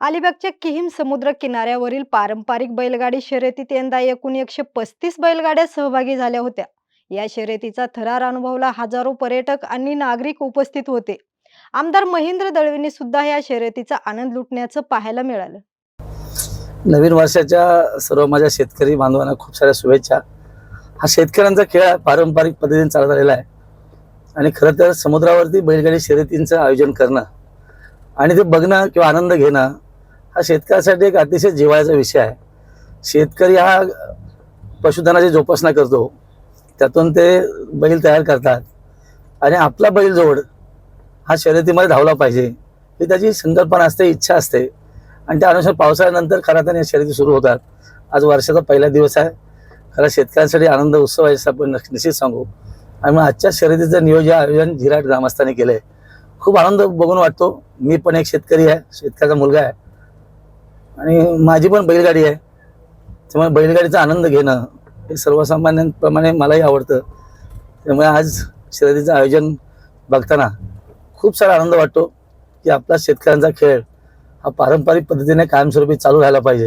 अलिबागच्या किहीम समुद्र किनाऱ्यावरील पारंपरिक बैलगाडी शर्यतीत यंदा एकूण एकशे पस्तीस बैलगाड्या सहभागी झाल्या होत्या. या शर्यतीचा थरार अनुभवला हजारो पर्यटक आणि नागरिक उपस्थित होते. आमदार महेंद्र दळवींनी सुद्धा या शर्यतीचा आनंद लुटण्याचं पाहायला मिळालं. नवीन वर्षाच्या सर्व माझ्या शेतकरी बांधवांना खूप साऱ्या शुभेच्छा. हा शेतकऱ्यांचा खेळ पारंपरिक पद्धतीने चालत आलेला आहे. आणि खरं तर समुद्रावरती बैलगाडी शर्यतींचं आयोजन करणं आणि ते बघणं किंवा आनंद घेणं हा शेतकऱ्यासाठी एक अतिशय जिव्हाळ्याचा विषय आहे. शेतकरी हा पशुधनाची जोपासना करतो. त्यातून ते बैल तयार करतात. आणि आपला बैल जोड हा शर्यतीमध्ये धावला पाहिजे ही त्याची संकल्पना असते इच्छा असते. आणि त्या अनुसार पावसाळ्यानंतर खऱ्या या शर्यती सुरू होतात. आज वर्षाचा पहिला दिवस आहे. खरं शेतकऱ्यांसाठी आनंद उत्सव आहे आपण निश्चित सांगू. आणि मग आजच्या शर्यतीचं नियोजन आयोजन झिराट ग्रामस्थांनी केलं आहे खूप आनंद बघून वाटतो. मी पण एक शेतकरी आहे शेतकऱ्याचा मुलगा आहे. आणि माझी पण बैलगाडी आहे. त्यामुळे बैलगाडीचा आनंद घेणं हे सर्वसामान्यांप्रमाणे मलाही आवडतं. त्यामुळे आज शर्यतीचं आयोजन बघताना खूप सारा आनंद वाटतो की आपला शेतकऱ्यांचा खेळ हा पारंपरिक पद्धतीने कायमस्वरूपी चालू राहायला पाहिजे.